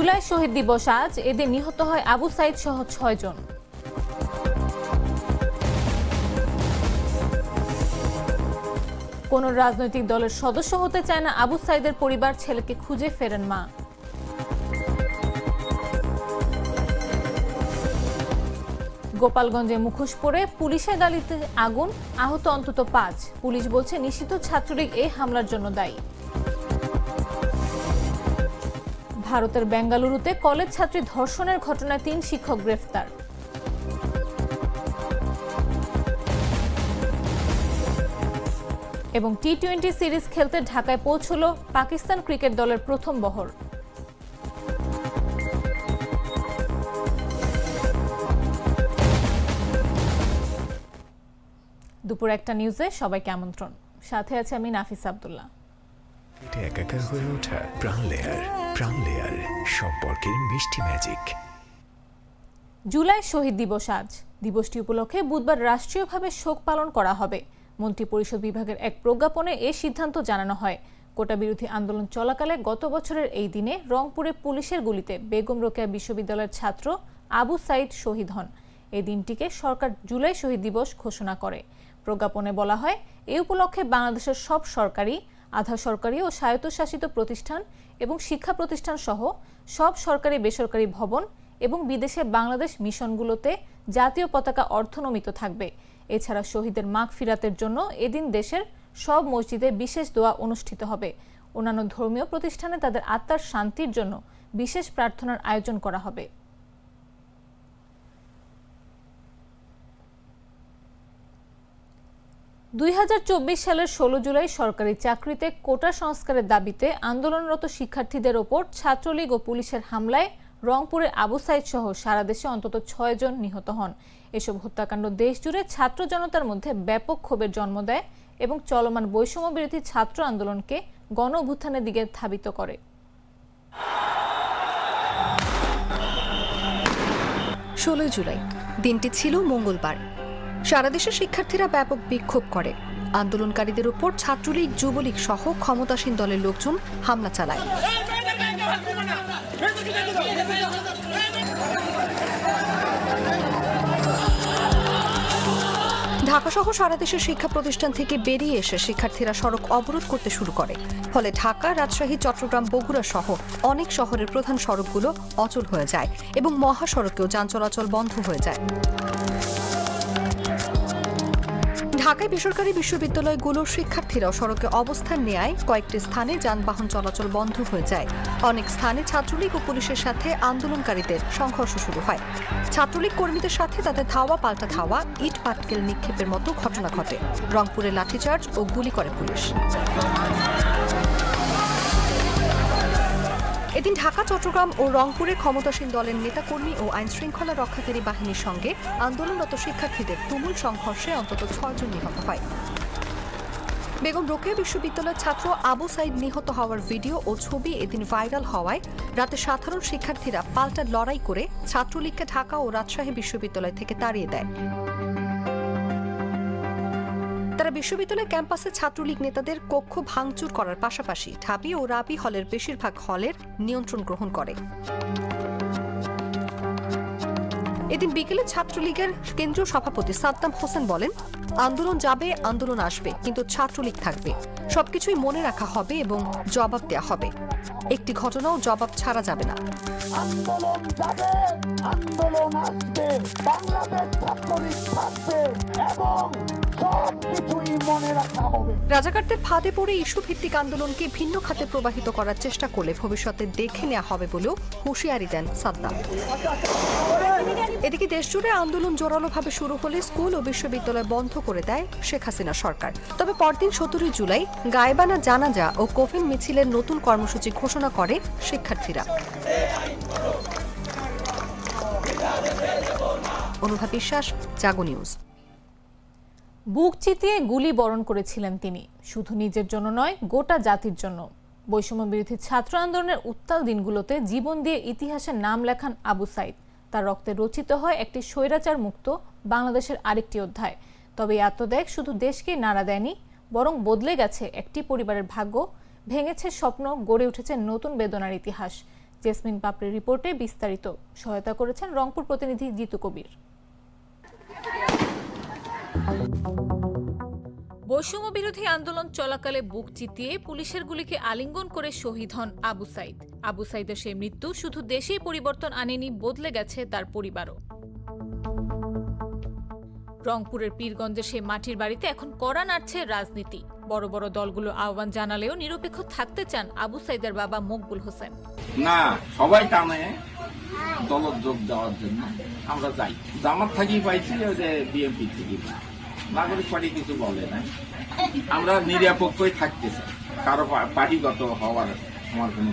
জুলাই শহীদ দিবস আজ। এদের নিহত হয় আবু সাইদ সহ ছয়জন। কোন রাজনৈতিক দলের সদস্য হতে চায় না আবু সাইদের পরিবার, ছেলেকে খুঁজে ফেরেন মা। গোপালগঞ্জে মুখোশ পরে পুলিশের গাড়িতে আগুন, আহত অন্তত পাঁচ। পুলিশ বলছে নিষিদ্ধ ছাত্রলীগ এই হামলার জন্য দায়ী। ভারতের বেঙ্গালুরুতে কলেজ ছাত্রী ধর্ষণের ঘটনায় তিন শিক্ষক গ্রেফতার। এবং টি টোয়েন্টি সিরিজ খেলতে ঢাকায় পৌঁছল পাকিস্তান ক্রিকেট দলের প্রথম বহর। দুপুর একটা নিউজে সবাইকে আমন্ত্রণ। সাথে আছে আমি নাফিস আব্দুল্লাহ। এটা একাকার হয়ে ওঠা প্রাণ লেয়ার প্রাণ সম্পর্কের মিষ্টি ম্যাজিক জুলাই শহীদ দিবস আজ। দিবসটি উপলক্ষে বুধবার রাষ্ট্রীয়ভাবে শোক পালন করা হবে। মন্ত্রিপরিষদ বিভাগের এক প্রজ্ঞাপনে এ সিদ্ধান্ত জানানো হয়। কোটা বিরোধী আন্দোলন চলাকালে গত বছরের এই দিনে রংপুরে পুলিশের গুলিতে বেগম রোকেয়া বিশ্ববিদ্যালয়ের ছাত্র আবু সাইদ শহীদ হন। এই দিনটিকে সরকার জুলাই শহীদ দিবস ঘোষণা করে। প্রজ্ঞাপনে বলা হয়, এ উপলক্ষে বাংলাদেশের সব সরকারি আধা সরকারি ও স্বায়ত্তশাসিত প্রতিষ্ঠান এবং শিক্ষা প্রতিষ্ঠান সহ সব সরকারি বেসরকারি ভবন এবং বিদেশে বাংলাদেশ মিশনগুলোতে জাতীয় পতাকা অর্থনমিত থাকবে। এছাড়া শহীদের মাগ ফিরাতের জন্য এদিন দেশের সব মসজিদে বিশেষ দোয়া অনুষ্ঠিত হবে। অন্যান্য ধর্মীয় প্রতিষ্ঠানে তাদের আত্মার শান্তির জন্য বিশেষ প্রার্থনার আয়োজন করা হবে। দুই হাজার চব্বিশ সালের ষোলো জুলাই সরকারি চাকরিতে কোটা সংস্কারের দাবিতে আন্দোলনরত শিক্ষার্থীদের ওপর ছাত্রলীগ ও পুলিশের হামলায় রংপুরে আবু সাইদ সহ সারা দেশে অন্তত ছয় জন নিহত হন। এসব হত্যাকাণ্ড দেশজুড়ে ছাত্র জনতার মধ্যে ব্যাপক ক্ষোভের জন্ম দেয় এবং চলমান বৈষম্য বিরোধী ছাত্র আন্দোলনকে গণ অভ্যুত্থানের দিকে ধাবিত করে। ষোলোই জুলাই। দিনটি ছিল মঙ্গলবার। সারা দেশের শিক্ষার্থীরা ব্যাপক বিক্ষোভ করে। আন্দোলনকারীদের উপর ছাত্রলীগ, যুবলীগ সহ ক্ষমতাসীন দলের লোকজন হামলা চালায়। ঢাকাসহ সারা দেশের শিক্ষা প্রতিষ্ঠান থেকে বেরিয়ে এসে শিক্ষার্থীরা সড়ক অবরোধ করতে শুরু করে। ফলে ঢাকা, রাজশাহী, চট্টগ্রাম, বগুড়া সহ অনেক শহরের প্রধান সড়কগুলো অচল হয়ে যায় এবং মহাসড়কেও যান চলাচল বন্ধ হয়ে যায়। ঢাকায় বেসরকারি বিশ্ববিদ্যালয়গুলোর শিক্ষার্থীরাও সড়কে অবস্থান নেয় কয়েকটি স্থানে যানবাহন চলাচল বন্ধ হয়ে যায়। অনেক স্থানে ছাত্রলীগ ও পুলিশের সাথে আন্দোলনকারীদের সংঘর্ষ শুরু হয়। ছাত্রলীগ কর্মীদের সাথে তাদের ধাওয়া, পাল্টা ধাওয়া, ইট পাটকেল নিক্ষেপের মতো ঘটনা ঘটে। রংপুরে লাঠিচার্জ ও গুলি করে পুলিশ। এদিন ঢাকা, চট্টগ্রাম ও রংপুরে ক্ষমতাসীন দলের নেতাকর্মী ও আইন শৃঙ্খলা রক্ষাকারী বাহিনীর সঙ্গে আন্দোলনরত শিক্ষার্থীদের তুমুল সংঘর্ষে অন্তত ছয়জন নিহত হয়। বেগম রোকেয়া বিশ্ববিদ্যালয়ের ছাত্র আবু সাইদ নিহত হওয়ার ভিডিও ও ছবি এদিন ভাইরাল হওয়ায় রাতে সাধারণ শিক্ষার্থীরা পাল্টা লড়াই করে ছাত্রলীগকে ঢাকা ও রাজশাহী বিশ্ববিদ্যালয় থেকে তাড়িয়ে দেয়। তারা বিশ্ববিদ্যালয় ক্যাম্পাসে ছাত্রলীগ নেতাদের কক্ষ ভাঙচুর করার পাশাপাশি ঢাবি ও রাবি হলের বেশিরভাগ হলের নিয়ন্ত্রণ গ্রহণ করে। এদিন বিকেলে ছাত্রলীগের কেন্দ্রীয় সভাপতি সাদ্দাম হোসেন বলেন আন্দোলন যাবে আন্দোলন আসবে কিন্তু ছাত্রলীগ থাকবে। সবকিছুই মনে রাখা হবে এবং জবাব দেয়া হবে। একটি ঘটনাও জবাব ছাড়া যাবে না। আন্দোলন যাবে আন্দোলন আসবে বাংলাদেশ ছাত্রলীগ থাকবে এবং সব কিছুই রাখা হবে। রাজাকারদের ফাঁদে পড়ে ইস্যু ভিত্তিক আন্দোলনকে ভিন্ন খাতে প্রবাহিত করার চেষ্টা করলে ভবিষ্যতে দেখে নেওয়া হবে বলেও হুঁশিয়ারি দেন সাদ্দাম। এদিকে দেশজুড়ে আন্দোলন জোরালোভাবে শুরু হলে স্কুল ও বিশ্ববিদ্যালয় বন্ধ করে দেয় শেখ হাসিনা সরকার। তবে পরদিন সতেরোই জুলাই গায়েবানা জানাজা ও কোফিন মিছিলের নতুন কর্মসূচি ঘোষণা করে শিক্ষার্থীরা। অনুভা বিশ্বাস, জাগো নিউজ। বুক চিতিয়ে গুলি বরণ করেছিলেন তিনি। শুধু নিজের জন্য নয়, গোটা জাতির জন্য। বৈষম্য বিরোধী ছাত্র আন্দোলনের উত্তাল দিনগুলোতে জীবন দিয়ে ইতিহাসের নাম লেখান আবু সাইদ। তার রক্তে রচিত হয় একটি স্বৈরাচার মুক্ত বাংলাদেশের আরেকটি অধ্যায়। তবে এই আত্মত্যাগ শুধু দেশকেই নাড়া দেয়নি, বরং বদলে গেছে একটি পরিবারের ভাগ্য, ভেঙেছে স্বপ্ন, গড়ে উঠেছে নতুন বেদনার ইতিহাস। জেসমিন পাপড়ির রিপোর্টে বিস্তারিত। সহায়তা করেছেন রংপুর প্রতিনিধি জিতু কবির। বৈষম্য বিরোধী আন্দোলন চলাকালে বুক চিতিয়ে পুলিশের গুলিকে আলিঙ্গন করে শহীদ হন আবু সাইদ। আবু সাইদের সেই মৃত্যু শুধু দেশেই পরিবর্তন আনেনি, বদলে গেছে তার পরিবারও। রংপুরের পীরগঞ্জের সেই মাটির বাড়িতে এখন কড়া নাড়ছে রাজনীতি। বড় বড় দলগুলো আহ্বান জানালেও নিরপেক্ষ থাকতে চান আবু সাইদের বাবা মকবুল হোসেন। না, সবাই টানে দলত যোগ দেওয়ার জন্য। আমরা যাই। জামাত থাকি পাইছি যে বিএনপি থেকে। নাগরিক পার্টি কিছু বলে না আমরা নিরপেক্ষই থাকতে চাই। কারও পার্টিগত হওয়ার আমার কোনো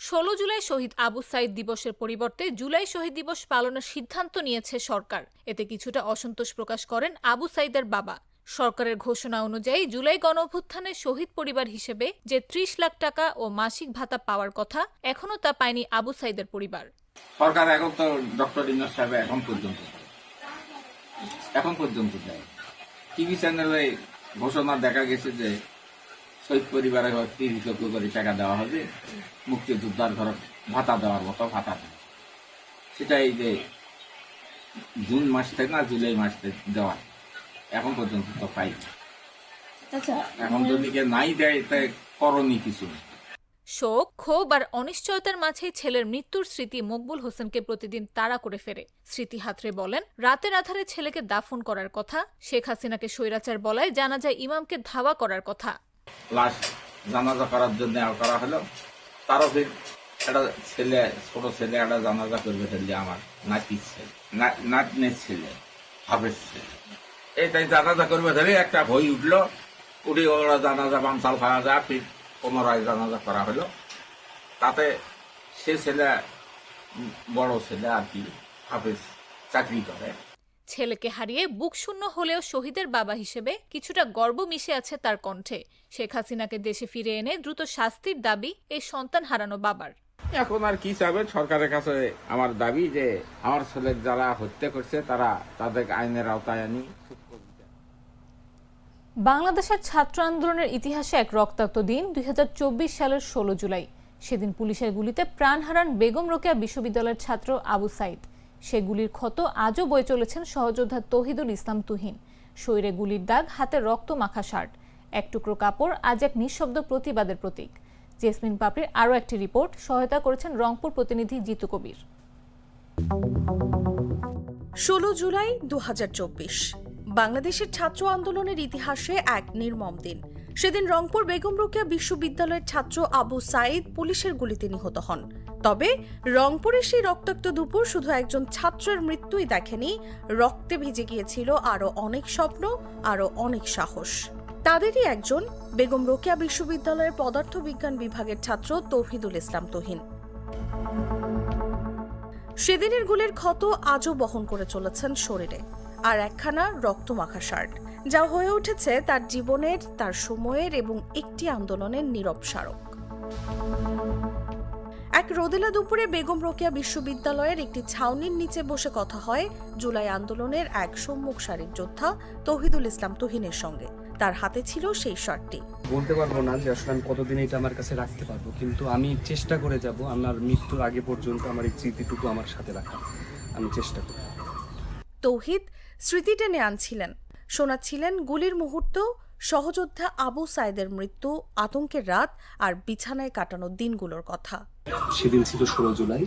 ষোলো জুলাই শহীদ আবু সাইদ দিবসের পরিবর্তে জুলাই শহীদ দিবস পালনের সিদ্ধান্ত নিয়েছে সরকার। এতে কিছুটা অসন্তোষ প্রকাশ করেন আবু সাইদের বাবা। সরকারের ঘোষণা অনুযায়ী জুলাই গণঅভ্যুত্থানে শহীদ পরিবার হিসেবে যে ত্রিশ লাখ টাকা ও মাসিক ভাতা পাওয়ার কথা এখনও তা পায়নি আবু সাইদের পরিবার। সরকার এখন তো ডক্টর ইনোজ সাহেব এখন পর্যন্ত। এখন পর্যন্ত দেয় টিভি চ্যানেলে ঘোষণা দেখা গেছে যে শহীদ পরিবারে তিরিশ লক্ষ করে টাকা দেওয়া হবে। মুক্তিযোদ্ধার ঘর ভাতা দেওয়ার মতো ভাতা দেয় সেটা এই যে জুন মাস থেকে না জুলাই মাস থেকে দেওয়া। এখন পর্যন্ত তো পাই এখন যদি কে নাই দেয় তাই করণীয় কিছু শোক, ক্ষোভ আর অনিশ্চয়তার মাঝেই ছেলের মৃত্যুর স্মৃতি মকবুল হোসেনকে প্রতিদিন তাড়া করে ফেরে। স্মৃতি হাতরে বলেন, রাতের আধারে ছেলেকে দাফন করার কথা, শেখ হাসিনাকে স্বৈরাচার বলায় জানা যায় ইমামকে ধাওয়া করার কথা। লাশ জানাজা করার জন্য করা হলো। তারও একটা ছেলে, ছোট ছেলে একটা জানাজা করবে ফেললে আমার নাতির ছেলে নাতনির ছেলে হাফের ছেলে। এইটাই জানাজা করবে ধরে একটা ভই উঠল। উঠে ওরা জানাজা বামসাল খাওয়া যায় পুনরায় জানাজা করা হলো। তাতে সে ছেলে বড় ছেলে আর কি হাফেজ চাকরি করে। ছেলেকে হারিয়ে বুক শূন্য হলেও শহীদের বাবা হিসেবে কিছুটা গর্ব মিশে আছে তার কণ্ঠে। শেখ হাসিনাকে দেশে ফিরে এনে দ্রুত শাস্তির দাবি এই সন্তান হারানো বাবার। এখন আর কি চাবে? সরকারের কাছে আমার দাবি যে আমার ছেলে যারা হত্যা করছে তারা তাদের আইনের আওতায় আনি বাংলাদেশের ছাত্র আন্দোলনের ইতিহাসে এক রক্তাক্ত দিন দুই হাজার চব্বিশ সালের ষোলো জুলাই। সেদিন পুলিশের গুলিতে প্রাণ হারান বেগম রোকেয়া বিশ্ববিদ্যালয়ের ছাত্র আবু সাইদ। সে গুলির ক্ষত আজও বয়ে চলেছেন সহযোদ্ধা তহিদুল ইসলাম তুহিন। শরীরে গুলির দাগ, হাতে রক্ত মাখা শার্ট। এক টুকরো কাপড় আজ এক নিঃশব্দ প্রতিবাদের প্রতীক। জেসমিন পাপড়ির আরও একটি রিপোর্ট, সহায়তা করেছেন রংপুর প্রতিনিধি জিতু কবির। ষোলো জুলাই দু হাজার চব্বিশ। বাংলাদেশের ছাত্র আন্দোলনের ইতিহাসে এক নির্মম দিন। সেদিন রংপুর বেগম রোকেয়া বিশ্ববিদ্যালয়ের ছাত্র আবু সাইদ পুলিশের গুলিতে নিহত হন। তবে রংপুরের সেই রক্তাক্ত দুপুর শুধু একজন ছাত্রের মৃত্যুই দেখেনি, রক্তে ভিজে গিয়েছিল আরও অনেক স্বপ্ন, আরও অনেক সাহস। তাদেরই একজন বেগম রোকেয়া বিশ্ববিদ্যালয়ের পদার্থবিজ্ঞান বিভাগের ছাত্র তৌহিদুল ইসলাম তহিন। সেদিনের গুলের ক্ষত আজও বহন করে চলেছেন শরীরে। আর একখানা রক্তমাখা শার্ট, যা হয়ে উঠেছে তার জীবনের, তার সময়ের এবং একটি আন্দোলনের নীরব স্মারক। এক রোদেলা দুপুরে বেগম রোকেয়া বিশ্ববিদ্যালয়ের একটি ছাউনির নিচে বসে কথা হয় জুলাই আন্দোলনের এক সম্মুখ সারির যোদ্ধা তহিদুল ইসলাম তুহিনের সঙ্গে। তার হাতে ছিল সেই শার্টটি। বলতে পারব না যে আসলে আমি কতদিন এটা আমার কাছে রাখতে পারব, কিন্তু আমি চেষ্টা করে যাব আমার মৃত্যুর আগে পর্যন্ত আমার এই স্মৃতিটুকু আমার সাথে রাখা আমি চেষ্টা করব। তৌহিদ স্মৃতি টেনে আনছিলেন। শোনাচ্ছিলেন গুলির মুহূর্ত, সহযোদ্ধা আবু সাইদের মৃত্যু, আতঙ্কের রাত আর বিছানায় কাটানো দিনগুলোর কথা। সেদিন ছিল ষোলো জুলাই।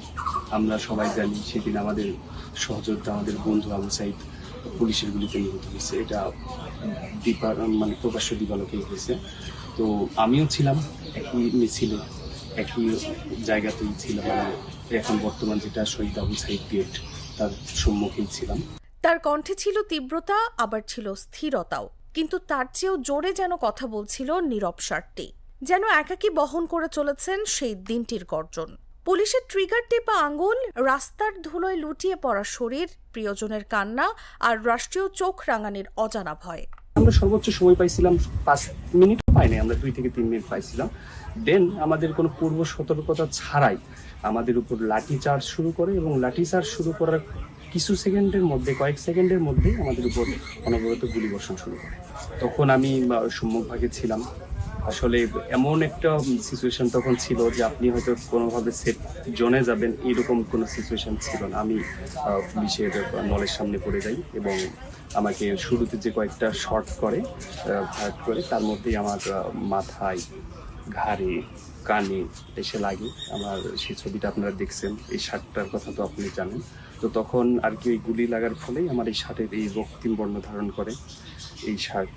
আমরা সবাই জানি সেদিন আমাদের সহযোদ্ধা, আমাদের বন্ধু আবু সাইদ পুলিশের গুলিতে নিহত হয়েছে। এটা দীপা মানে প্রকাশ্য দিবালোকে হয়েছে। তো আমিও ছিলাম, একই মিছিলে, একই জায়গাতেই ছিলাম। মানে এখন বর্তমান যেটা শহীদ আবু সাইদ গেট তার সম্মুখীন ছিলাম। তার কণ্ঠে ছিল তীব্রতা, আবার ছিল স্থিরতাও। কিন্তু তার চেয়েও জোরে যেন কথা বলছিল নীরব সারটি। যেন একাকী বহন করে চলেছেন সেই দিনটির গর্জন। পুলিশের ট্রিগার টেপা আঙুল, রাস্তার ধুলোয় লুটিয়ে পড়া শরীর, প্রিয়জনের কান্না আর রাষ্ট্রীয় চোখ রাঙানির অজানা ভয়। আমরা সর্বোচ্চ সময় পাইছিলাম পাঁচ মিনিট, পাইনি, আমরা দুই থেকে তিন মিনিট পাইছিলাম। দেন আমাদের কোনো পূর্ব সতর্কতা ছাড়াই আমাদের উপর লাঠি চার্জ শুরু করে এবং লাঠি চার্জ শুরু করার কিছু সেকেন্ডের মধ্যে, কয়েক সেকেন্ডের মধ্যেই আমাদের উপর অনবরত গুলি বর্ষণ শুরু করে। তখন আমি সম্মুখভাগে ছিলাম। আসলে এমন একটা সিচুয়েশন তখন ছিল যে আপনি হয়তো কোনোভাবে সেফ জোনে যাবেন, এরকম কোনো সিচুয়েশন ছিল না। আমি পুলিশের নলের সামনে পড়ে যাই এবং আমাকে শুরুতে যে কয়েকটা শর্ট করে ফায়ার করে, তার মধ্যেই আমার মাথায়, ঘাড়ে, কানে এসে লাগে। আমার সেই ছবিটা আপনারা দেখছেন, এই শার্টটার কথা তো আপনি জানেন। তো তখন আর কি ওই গুলি লাগার ফলেই আমার এই শার্টের এই রক্তিম বর্ণ ধারণ করে এই শার্ট।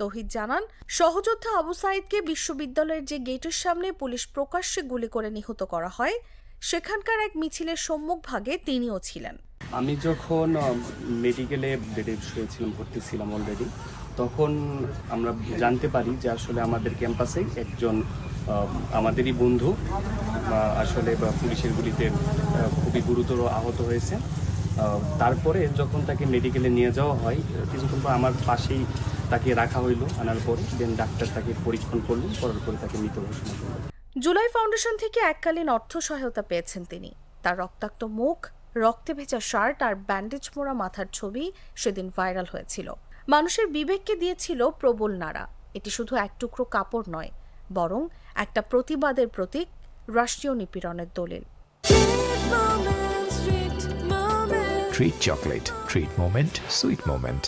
তৌহিদ জানান সহযোদ্ধা আবু সাইদকে বিশ্ববিদ্যালয়ের যে গেটের সামনে পুলিশ প্রকাশ্যে গুলি করে নিহত করা হয় সেখানকার এক মিছিলের সম্মুখভাগে তিনিও ছিলেন। আমি যখন মেডিকেলে বেডে শুয়েছিলাম ভর্তি ছিলাম অলরেডি তখন আমরা জানতে পারি যে আসলে আমাদের ক্যাম্পাসে একজন আমাদেরই বন্ধু আসলে পুলিশের গুলিতে খুবই গুরুতর আহত হয়েছে। তারপরে যখন তাকে মেডিকেলে নিয়ে যাওয়া হয় কিছুক্ষণ পর আমার পাশেই তাকে রাখা হইল, আনার পরে দেন ডাক্তার তাকে পরীক্ষণ করলেন, করার পরে তাকে মৃত ঘোষণা করলেন। জুলাই ফাউন্ডেশন থেকে এককালীন অর্থ সহায়তা পেয়েছেন তিনি। তার রক্তাক্ত মুখ, রক্তে ভেজা শার্ট আর ব্যান্ডেজ মোড়া মাথার ছবি সেদিন ভাইরাল হয়েছিল। মানুষের বিবেককে দিয়েছিল প্রবল নাড়া। এটি শুধু এক টুকরো কাপড় নয় বরং একটা প্রতিবাদের প্রতীক রাষ্ট্রীয় নিপীড়নের দলিল। Treat chocolate treat moment sweet moment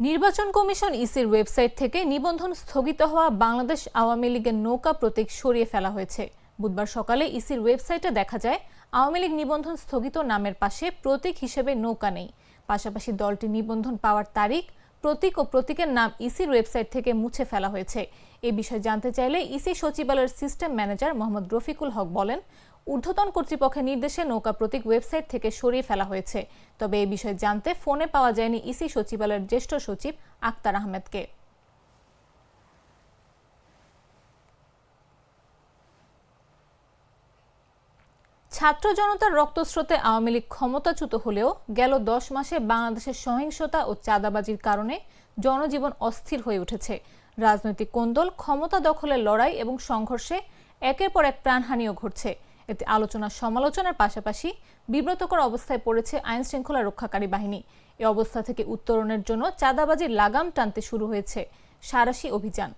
নির্বাচন কমিশন ইসির ওয়েবসাইট থেকে নিবন্ধন স্থগিত হওয়া বাংলাদেশ আওয়ামী লীগের নৌকা প্রতীক সরিয়ে ফেলা হয়েছে। বুধবার সকালে ইসির ওয়েবসাইটে দেখা যায় আওয়ামী লীগ নিবন্ধন স্থগিত নামের পাশে প্রতীক হিসেবে নৌকা নেই। পাশাপাশি দলটি নিবন্ধন পাওয়ার তারিখ প্রতীক ও প্রতীকের নাম ইসির ওয়েবসাইট থেকে মুছে ফেলা হয়েছে। এ বিষয়ে জানতে চাইলে ইসি সচিবালয়ের সিস্টেম ম্যানেজার মোহাম্মদ রফিকুল হক বলেন, ঊর্ধ্বতন কর্তৃপক্ষের নির্দেশে নৌকা প্রতীক ওয়েবসাইট থেকে সরিয়ে ফেলা হয়েছে। তবে এই বিষয়ে জানতে ফোনে পাওয়া যায়নি ইসি সচিবালয়ের জ্যেষ্ঠ সচিব আক্তার আহমেদকে। ছাত্র জনতার রক্তস্রোতে আওয়ামী লীগ ক্ষমতাচ্যুত হলেও গেল দশ মাসে বাংলাদেশের সহিংসতা ও চাঁদাবাজির কারণে জনজীবন অস্থির হয়ে উঠেছে। রাজনৈতিক কোন্দল, ক্ষমতা দখলের লড়াই এবং সংঘর্ষে একের পর এক প্রাণহানিও ঘটছে। এতে আলোচনা সমালোচনার পাশাপাশি বিব্রতকর অবস্থায় পড়েছে আইন শৃঙ্খলা রক্ষাকারী বাহিনী। এ অবস্থা থেকে উত্তরণের জন্য চাঁদাবাজির লাগাম টানতে শুরু হয়েছে সারাশি অভিযান।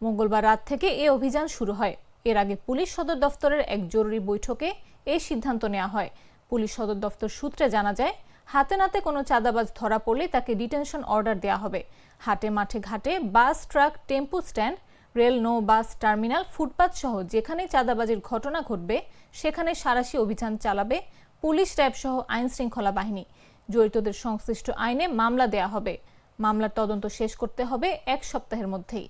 মঙ্গলবার রাত থেকে এ অভিযান শুরু হয়। এর আগে পুলিশ সদর দফতরের এক জরুরি বৈঠকে এই সিদ্ধান্ত নেওয়া হয়। পুলিশ সদর দফতর সূত্রে জানা যায় হাতে নাতে কোনো চাঁদাবাজ ধরা পড়লে তাকে ডিটেনশন অর্ডার দেওয়া হবে। হাটে মাঠে ঘাটে bus, truck, tempo stand, rail, নৌ, বাস, টার্মিনাল, ফুটপাত সহ যেখানে চাঁদাবাজির ঘটনা ঘটবে, সেখানে সারাশি অভিযান চালাবে, পুলিশ, র্যাব সহ আইন শৃঙ্খলা বাহিনী। জড়িতদের সংশ্লিষ্ট আইনে মামলা দেয়া হবে। মামলার তদন্ত শেষ করতে হবে এক সপ্তাহের মধ্যেই।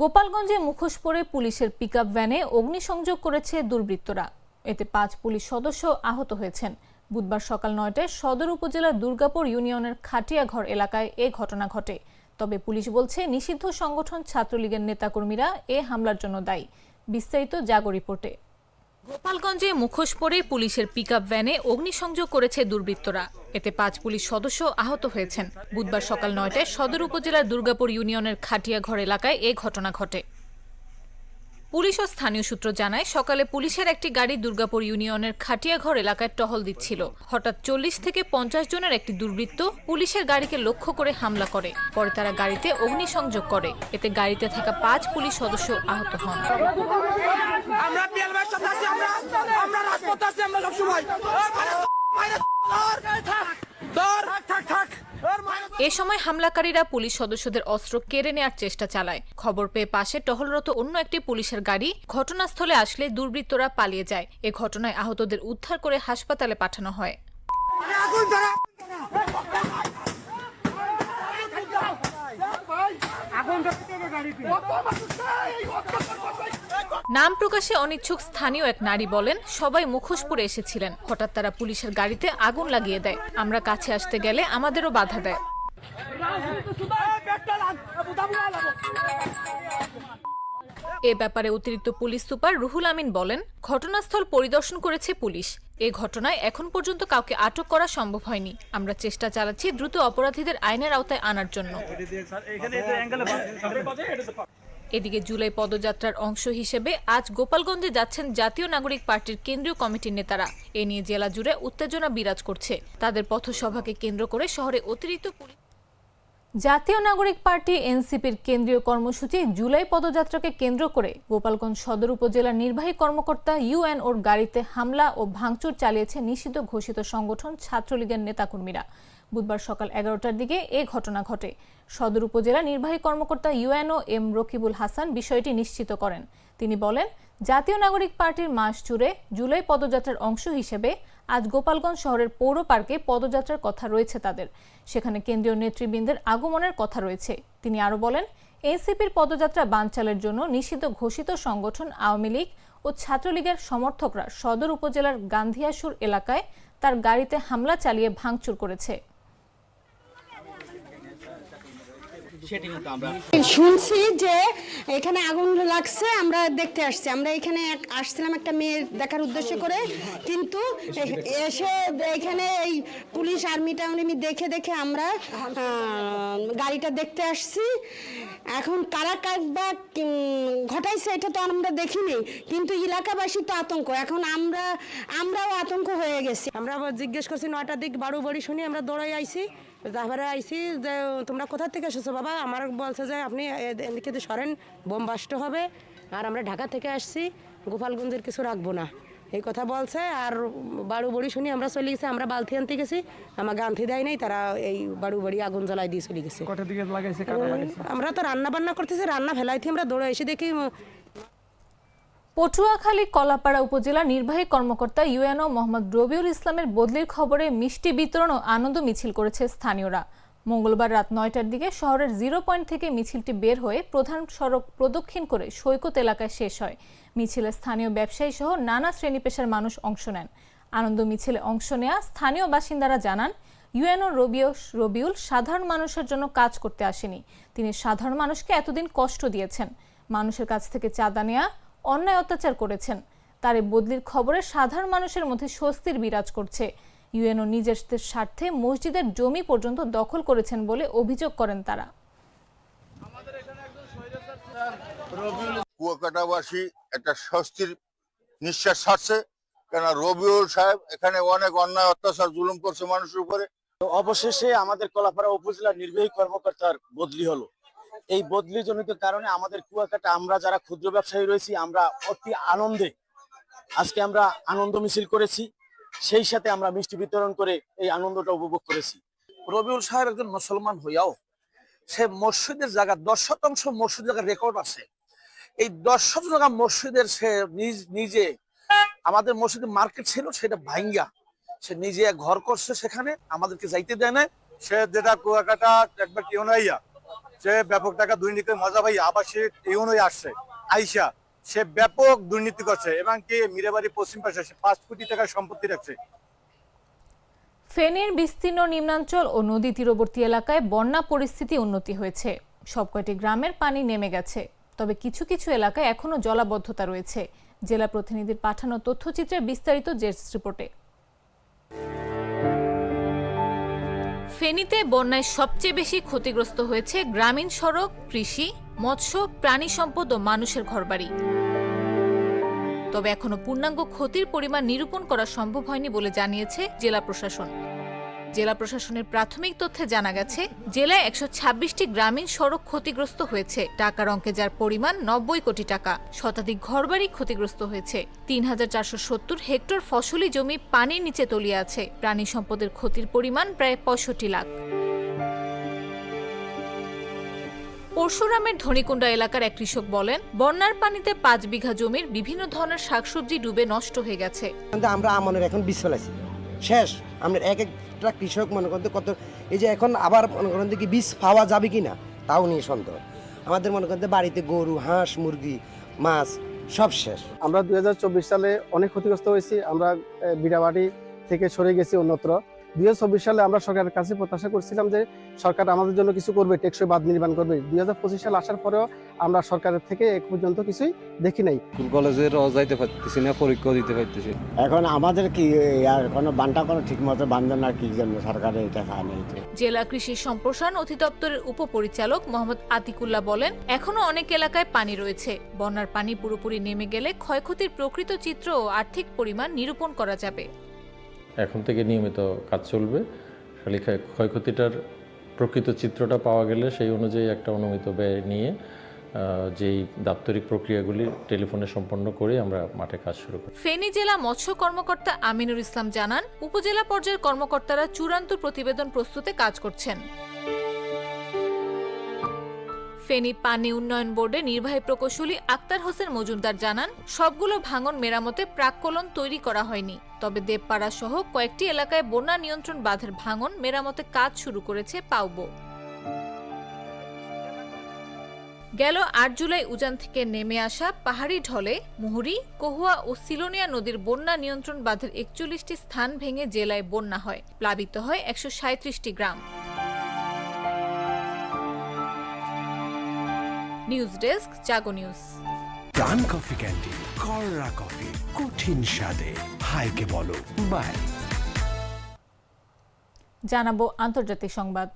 গোপালগঞ্জে মুখোশ পরে পুলিশের পিকআপ ভ্যানে অগ্নিসংযোগ করেছে দুর্বৃত্তরা। এতে পাঁচ পুলিশ সদস্য আহত হয়েছেন। বুধবার সকাল নয়টায় সদর উপজেলার দুর্গাপুর ইউনিয়নের খাটিয়াঘর এলাকায় এ ঘটনা ঘটে। তবে পুলিশ বলছে, নিষিদ্ধ সংগঠন ছাত্রলীগের নেতাকর্মীরা এ হামলার জন্য দায়ী। বিস্তারিত জাগো রিপোর্টে। গোপালগঞ্জে মুখোশ পরে পুলিশের পিকআপ ভ্যানে অগ্নিসংযোগ করেছে দুর্বৃত্তরা। এতে পাঁচ পুলিশ সদস্য আহত হয়েছেন। বুধবার সকাল নয়টায় সদর উপজেলার দুর্গাপুর ইউনিয়নের খাটিয়াঘর এলাকায় এ ঘটনা ঘটে। পুলিশ ও স্থানীয় সূত্র জানায় সকালে পুলিশের একটি গাড়ি দুর্গাপুর ইউনিয়নের খাটিয়াঘর এলাকায় টহল দিচ্ছিল হঠাৎ চল্লিশ থেকে পঞ্চাশ জনের একটি দুর্বৃত্ত পুলিশের গাড়িকে লক্ষ্য করে হামলা করে পরে তারা গাড়িতে অগ্নিসংযোগ করে এতে গাড়িতে থাকা পাঁচ পুলিশ সদস্য আহত হন এ সময় হামলাকারীরা পুলিশ সদস্যদের অস্ত্র কেড়ে নেওয়ার চেষ্টা চালায়। খবর পেয়ে পাশে টহলরত অন্য একটি পুলিশের গাড়ি ঘটনাস্থলে আসলে দুর্বৃত্তরা পালিয়ে যায়। এ ঘটনায় আহতদের উদ্ধার করে হাসপাতালে পাঠানো হয়। আগুন নাম প্রকাশে অনিচ্ছুক স্থানীয় এক নারী বলেন, সবাই মুখোশ পরে এসেছিলেন। হঠাৎ তারা পুলিশের গাড়িতে আগুন লাগিয়ে দেয়। আমরা কাছে আসতে গেলে আমাদেরও বাধা দেয়। এ ব্যাপারে অতিরিক্ত পুলিশ সুপার রুহুল আমিন বলেন, ঘটনাস্থল পরিদর্শন করেছে পুলিশ। এ ঘটনায় এখন পর্যন্ত কাউকে আটক করা সম্ভব হয়নি। আমরা চেষ্টা চালাচ্ছি দ্রুত অপরাধীদের আইনের আওতায় আনার জন্য। এদিকে জুলাই পদযাত্রার অংশ হিসেবে আজ গোপালগঞ্জে যাচ্ছেন জাতীয় নাগরিক পার্টির কেন্দ্রীয় কমিটির নেতারা। এ নিয়ে জেলা জুড়ে উত্তেজনা বিরাজ করছে। তাদের পথসভাকে কেন্দ্র করে শহরে অতিরিক্ত জাতীয় নাগরিক পার্টি, এনসিপির কেন্দ্রীয় কর্মসূচি জুলাই পদযাত্রাকে কেন্দ্র করে গোপালগঞ্জ সদর উপজেলার নির্বাহী কর্মকর্তা ইউএন ওর গাড়িতে হামলা ও ভাঙচুর চালিয়েছে নিষিদ্ধ ঘোষিত সংগঠন ছাত্রলীগের নেতাকর্মীরা। বুধবার সকাল এগারোটার দিকে এ ঘটনা ঘটে। সদর উপজেলা নির্বাহী কর্মকর্তা ইউএনও এম রকিবুল হাসান বিষয়টি নিশ্চিত করেন। তিনি বলেন, জাতীয় নাগরিক পার্টির মাস জুড়ে জুলাই পদযাত্রার অংশ হিসেবে আজ গোপালগঞ্জ শহরের পৌর পার্কে পদযাত্রার কথা রয়েছে তাদের। সেখানে কেন্দ্রীয় নেতৃবৃন্দের আগমনের কথা রয়েছে। তিনি আরও বলেন, এনসিপির পদযাত্রা বানচালের জন্য নিষিদ্ধ ঘোষিত সংগঠন আওয়ামী লীগ ও ছাত্রলীগের সমর্থকরা সদর উপজেলার গান্ধিয়াসুর এলাকায় তার গাড়িতে হামলা চালিয়ে ভাঙচুর করেছে। শুনছি যে এখানে আগুন লাগছে আমরা দেখতে আসছি। আমরা এখানে এক- আসছিলাম একটা মেয়ে দেখার উদ্দেশ্য করে কিন্তু এসে এখানে এই পুলিশ আর্মিটা আমি দেখে দেখে আমরা গাড়িটা দেখতে আসছি। এখন কারা বা ঘটাইছে এটা তো আমরা দেখিনি কিন্তু এলাকাবাসী তো আতঙ্ক। এখন আমরা আমরাও আতঙ্ক হয়ে গেছি। আমরা জিজ্ঞেস করছি নয়টার দিক বারো বাড়ি শুনি আমরা দৌড়াই আইছি। তারপরে আইছি যে তোমরা কোথা থেকে এসেছ বাবা? আমার বলছে যে আপনি এদিকে দিয়ে সরেন বোম বাস্ট হবে। আর আমরা ঢাকা থেকে আসছি গোপালগঞ্জের কিছু রাখব না। এই কথা বলছে আর বাড়ু বড়ি শুনি আমরা চলে গেছি আমরা বালতি আনতে গেছি। আমাকে আনতে দেয় নাই তারা এই বাড়ু বাড়ি আগুন জ্বালাই দিয়ে চলে গেছে। আমরা তো রান্না বান্না করতেছি রান্না ফেলাইতে আমরা দৌড়ে এসে দেখি পটুয়াখালী কলাপাড়া উপজেলা নির্বাহী কর্মকর্তা ইউএনও মোহাম্মদ রবিউল ইসলামের বদলির খবরে মিষ্টি বিতরণ ও আনন্দ মিছিল করেছে স্থানীয়রা। মঙ্গলবার রাত নয়টার দিকে শহরের জিরো পয়েন্ট থেকে মিছিলটি বের হয়ে প্রধান সড়ক প্রদক্ষিণ করে সৈকত এলাকায় শেষ হয়। মিছিলে স্থানীয় ব্যবসায়ী সহ নানা শ্রেণি পেশার মানুষ অংশ নেন। আনন্দ মিছিলে অংশ নেয়া স্থানীয় বাসিন্দারা জানান, ইউএনও রবিও রবিউল সাধারণ মানুষের জন্য কাজ করতে আসেনি। তিনি সাধারণ মানুষকে এতদিন কষ্ট দিয়েছেন। মানুষের কাছ থেকে চাঁদা নেয়া অন্যায় অত্যাচার করেছেন। তার এই বদলির খবরে সাধারণ মানুষের মধ্যে স্বস্তির বিরাজ করছে। ইউএনও নিজের স্বার্থে মসজিদের জমি পর্যন্ত দখল করেছেন বলে অভিযোগ করেন তারা। কুয়াকাটাবাসী একটা স্বস্তির নিঃশ্বাস ছাড়ছে কেন রবিউল সাহেব এখানে অনেক অন্যায় অত্যাচার জুলুম করছে মানুষের উপরে। অবশেষে আমাদের কলাপাড়া উপজেলা নির্বাহী কর্মকর্তার বদলি হলো। এই বদলি জনিত কারণে আমাদের কুয়াকাটা আমরা যারা ক্ষুদ্র ব্যবসায়ী রয়েছি আমরা অতি আনন্দে আজকে আমরা আনন্দ মিছিল করেছি। সেই সাথে আমরা মিষ্টি বিতরণ করে এই আনন্দটা উপভোগ করেছি। রবিউল সাহেব একজন মুসলমান হইয়াও সে মসজিদের জায়গা দশ শতাংশ মসজিদ জায়গার রেকর্ড আছে। এই দশ শতাংশ জায়গা মসজিদের সে নিজ নিজে আমাদের মসজিদে মার্কেট ছিল সেটা ভাঙ্গা সে নিজে এক ঘর করছে সেখানে আমাদেরকে যাইতে দেয় না সে যেটা কুয়াকাটা একবার টিউন হইয়া সে ব্যাপক টাকা দুর্নীতি মজা ভাই আবার সে আসছে। আইসা, সে ব্যাপক দুর্নীতি করছে এবং কি মিরাবাড়ি পশ্চিম পাশে সে পাঁচ কোটি টাকার সম্পত্তি রাখছে। ফেনীর বিস্তীর্ণ নিম্নাঞ্চল ও নদী তীরবর্তী এলাকায় বন্যা পরিস্থিতি উন্নতি হয়েছে। সবকয়টি গ্রামের পানি নেমে গেছে। তবে কিছু কিছু এলাকায় এখনও জলাবদ্ধতা রয়েছে। জেলা প্রতিনিধির পাঠানো তথ্যচিত্রের বিস্তারিত জেটস রিপোর্টে। ফেনীতে বন্যায় সবচেয়ে বেশি ক্ষতিগ্রস্ত হয়েছে গ্রামীণ সড়ক, কৃষি, মৎস্য, প্রাণী সম্পদ ও মানুষের ঘরবাড়ি। তবে এখনও পূর্ণাঙ্গ ক্ষতির পরিমাণ নিরূপণ করা সম্ভব হয়নি বলে জানিয়েছে জেলা প্রশাসন। জেলা প্রশাসনের প্রাথমিক তথ্যে জানা গেছে, জেলায় একশো ছাব্বিশটি গ্রামীণ সড়ক ক্ষতিগ্রস্ত হয়েছে। টাকার অঙ্কে যার পরিমাণ নব্বই কোটি টাকা, শতাধিক ঘরবাড়ি ক্ষতিগ্রস্ত হয়েছে। তিন হাজার চারশো সত্তর হেক্টর ফসলি জমি পানির নিচে তলিয়ে আছে। প্রাণী সম্পদের ক্ষতির পরিমাণ প্রায় পঁয়ষট্টি লাখ। পরশুরামের ধনিকুণ্ডা এলাকার এক কৃষক বলেন, বন্যার পানিতে পাঁচ বিঘা জমির বিভিন্ন ধরনের শাকসবজি ডুবে নষ্ট হয়ে গেছে। আমরা আমনের এখন বীজ ফেলাইছি। শেষ। আমরা এক একটা কৃষক মনে করতে কত এই যে এখন আবার মনে করেন কি বীজ পাওয়া যাবে কি না তাও নিয়ে সন্দেহ। আমাদের মনে করতে বাড়িতে গরু, হাঁস, মুরগি, মাছ সব শেষ। আমরা দুই হাজার চব্বিশ সালে অনেক ক্ষতিগ্রস্ত হয়েছি। আমরা বিড়াবাড়ি থেকে সরে গেছি অন্যত্র। দুই সালে আমরা সরকারের কাছে প্রত্যাশা করছিলাম যে সরকার আমাদের জন্য কিছু করবে টেকসই বাদ নির্মাণ করবে। দুই সাল আসার পরেও আমরা সরকারের থেকে এক পর্যন্ত কিছুই দেখি নাই। স্কুল কলেজের যাইতে পারতেছি না পরীক্ষাও দিতে পারতেছি এখন আমাদের কি আর কোনো বানটা কোনো ঠিক মতো বান্ধব না কি জন্য সরকারের এটা খায় নাই তো? জেলা কৃষি সম্প্রসারণ অধিদপ্তরের উপপরিচালক মোহাম্মদ আতিকুল্লাহ বলেন এখনও অনেক এলাকায় পানি রয়েছে। বন্যার পানি পুরোপুরি নেমে গেলে ক্ষয়ক্ষতির প্রকৃত চিত্র ও আর্থিক পরিমাণ নিরূপণ করা যাবে। এখন থেকে নিয়মিত কাজ চলবে। খালি ক্ষয়- ক্ষয়ক্ষতিটার প্রকৃত চিত্রটা পাওয়া গেলে সেই অনুযায়ী একটা অনুমিত ব্যয় নিয়ে যেই দাপ্তরিক প্রক্রিয়াগুলি টেলিফোনে সম্পন্ন করে আমরা মাঠে কাজ শুরু করি। ফেনী জেলা মৎস্য কর্মকর্তা আমিনুর ইসলাম জানান, উপজেলা পর্যায়ের কর্মকর্তারা চূড়ান্ত প্রতিবেদন প্রস্তুতে কাজ করছেন। ফেনী পানি উন্নয়ন বোর্ডের নির্বাহী প্রকৌশলী আক্তার হোসেন মজুমদার জানান, সবগুলো ভাঙন মেরামতে প্রাক্কলন তৈরি করা হয়নি। তবে দেবপাড়া সহ কয়েকটি এলাকায় বন্যা নিয়ন্ত্রণ বাঁধের ভাঙন মেরামতে কাজ শুরু করেছে পাউবো গেল আট জুলাই উজান থেকে নেমে আসা পাহাড়ি ঢলে মুহুরি, কহুয়া ও সিলোনিয়া নদীর বন্যা নিয়ন্ত্রণ বাঁধের একচল্লিশটি স্থান ভেঙে জেলায় বন্যা হয়। প্লাবিত হয় একশো সাঁত্রিশটি গ্রাম। News desk, Jago news. Pran coffee canteen কররা coffee, কঠিন স্বাদে। হাইকে বলো, বাই। জানাব আন্তর্জাতিক সংবাদ।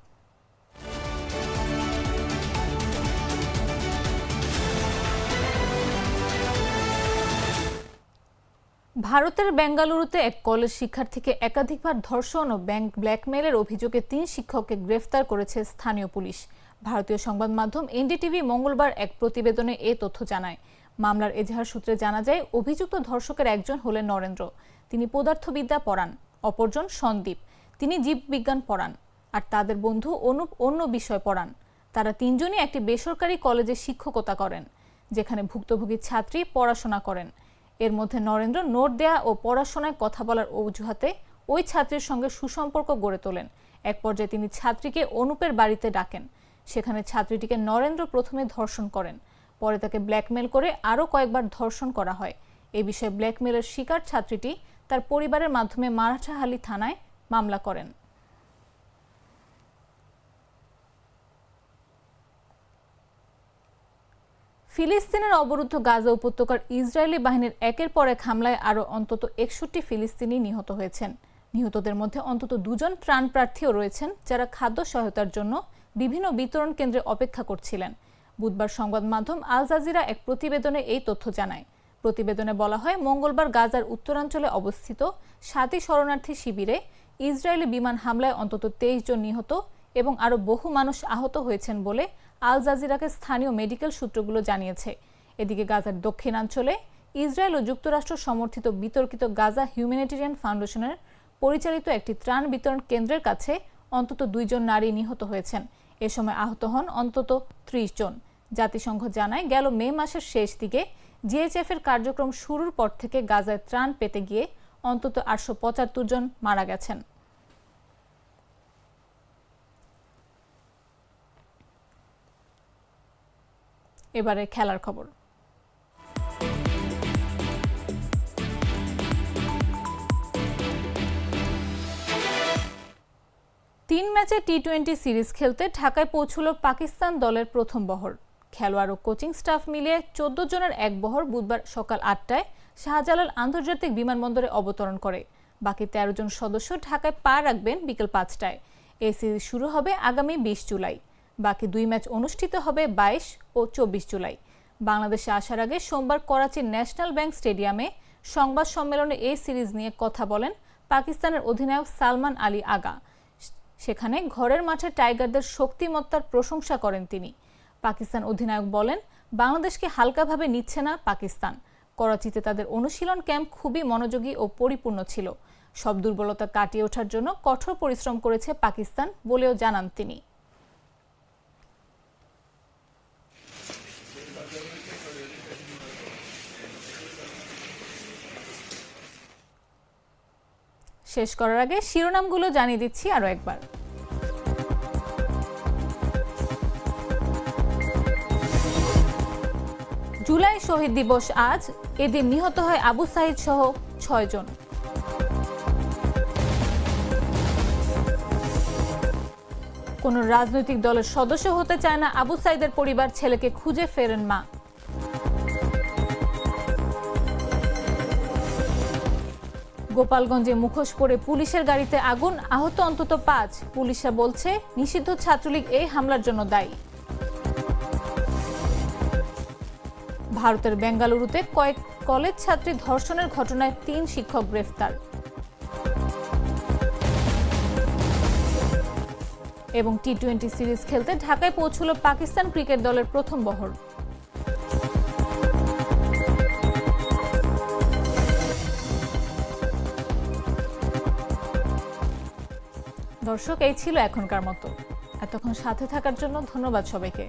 ভারতের বেঙ্গালুরুতে এক কলেজ শিক্ষার্থীকে একাধিকবার ধর্ষণ ও ব্যাংক ব্ল্যাকমেলের অভিযোগে তিন শিক্ষককে গ্রেফতার করেছে স্থানীয় পুলিশ। ভারতীয় সংবাদ মাধ্যম এনডিটিভি মঙ্গলবার এক প্রতিবেদনে এ তথ্য জানায়। মামলার এজাহার সূত্রে জানা যায়, অভিযুক্ত ধর্ষকের একজন হলেন নরেন্দ্র। তিনি পদার্থবিদ্যা পড়ান, অপরজন সন্দীপ। তিনি জীববিজ্ঞান পড়ান আর তাদের বন্ধু অনুপ অন্য বিষয় পড়ান। তারা তিনজনই একটি বেসরকারি কলেজে শিক্ষকতা করেন, যেখানে ভুক্তভোগী ছাত্রী পড়াশোনা করেন। এর মধ্যে নরেন্দ্র নোট দেয়া ও পড়াশোনায় কথা বলার অজুহাতে ওই ছাত্রীর সঙ্গে সুসম্পর্ক গড়ে তোলেন। এক পর্যায়ে তিনি ছাত্রীকে অনুপের বাড়িতে ডাকেন। সেখানে ছাত্রীটিকে নরেন্দ্র প্রথমে ধর্ষণ করেন। পরে তাকে ব্ল্যাকমেল করে আরও কয়েকবার ধর্ষণ করা হয়। এ বিষয়ে ব্ল্যাকমেলের শিকার ছাত্রীটি তার পরিবারের মাধ্যমে মারাঠাহালি থানায় মামলা করেন। ফিলিস্তিনের অবরুদ্ধ গাজা উপত্যকার ইসরায়েলি বাহিনীর একের পর এক হামলায় আরও অন্তত একষট্টি ফিলিস্তিনি নিহত হয়েছেন। নিহতদের মধ্যে অন্তত দুজন ত্রাণ প্রার্থীও রয়েছেন যারা খাদ্য সহায়তার জন্য বিভিন্ন বিতরণ কেন্দ্রে অপেক্ষা করছিলেন। বুধবার সংবাদ মাধ্যম আল জাজিরা এক প্রতিবেদনে এই তথ্য জানায়। প্রতিবেদনে বলা হয়, মঙ্গলবার গাজার উত্তরাঞ্চলে অবস্থিত সাতই শরণার্থী শিবিরে ইসরায়েলি বিমান হামলায় অন্তত তেইশ জন নিহত এবং আরও বহু মানুষ আহত হয়েছেন বলে আল জাজিরাকে স্থানীয় মেডিকেল সূত্রগুলো জানিয়েছে। এদিকে গাজার দক্ষিণাঞ্চলে ইসরায়েল ও যুক্তরাষ্ট্র সমর্থিত বিতর্কিত গাজা হিউম্যানিটেরিয়ান ফাউন্ডেশনের পরিচালিত একটি ত্রাণ বিতরণ কেন্দ্রের কাছে অন্তত দুইজন নারী নিহত হয়েছেন। এ সময় আহত হন অন্তত ত্রিশ জন। জাতিসংঘ জানায় গেল মে মাসের শেষ দিকে জিএইচএফ এর কার্যক্রম শুরুর পর থেকে গাজায় ত্রাণ পেতে গিয়ে অন্তত আটশো পঁচাত্তর জন মারা গেছেন। এবারে খেলার খবর। তিন ম্যাচে টি টোয়েন্টি সিরিজ খেলতে ঢাকায় পৌঁছল পাকিস্তান দলের প্রথম বহর। খেলোয়াড় ও কোচিং স্টাফ মিলিয়ে চোদ্দ জনের এক বহর বুধবার সকাল আটটায় শাহজালাল আন্তর্জাতিক বিমানবন্দরে অবতরণ করে। বাকি তেরো জন সদস্য ঢাকায় পা রাখবেন বিকেল পাঁচটায়। এই সিরিজ শুরু হবে আগামী বিশ জুলাই। বাকি দুই ম্যাচ অনুষ্ঠিত হবে বাইশ ও চব্বিশ জুলাই। বাংলাদেশে আসার আগে সোমবার করাচির ন্যাশনাল ব্যাংক স্টেডিয়ামে সংবাদ সম্মেলনে এই সিরিজ নিয়ে কথা বলেন পাকিস্তানের অধিনায়ক সালমান আলী আগা। সেখানে ঘরের মাঠে টাইগারদের শক্তিমত্তার প্রশংসা করেন তিনি। পাকিস্তান অধিনায়ক বলেন, বাংলাদেশকে হালকাভাবে নিচ্ছে না পাকিস্তান। করাচিতে তাদের অনুশীলন ক্যাম্প খুবই মনোযোগী ও পরিপূর্ণ ছিল। সব দুর্বলতা কাটিয়ে ওঠার জন্য কঠোর পরিশ্রম করেছে পাকিস্তান বলেও জানান তিনি। শেষ করার আগে শিরোনামগুলো জানিয়ে দিচ্ছি আরও একবার। জুলাই শহীদ দিবস আজ। এদিন নিহত হয় আবু সাইদ সহ ছয় জন। কোনো রাজনৈতিক দলের সদস্য হতে চায় না আবু সাইদের পরিবার, ছেলেকে খুঁজে ফেরেন মা। গোপালগঞ্জে মুখোশ পরে পুলিশের গাড়িতে আগুন, আহত অন্তত পাঁচ। পুলিশরা বলছে, নিষিদ্ধ ছাত্রলীগ এই হামলার জন্য দায়ী। ভারতের বেঙ্গালুরুতে কয়েক কলেজ ছাত্রী ধর্ষণের ঘটনায় তিন শিক্ষক গ্রেফতার। এবং টি টোয়েন্টি সিরিজ খেলতে ঢাকায় পৌঁছল পাকিস্তান ক্রিকেট দলের প্রথম বহর। দর্শক, এই ছিল এখনকার মতো। এতক্ষণ সাথে থাকার জন্য ধন্যবাদ সবাইকে।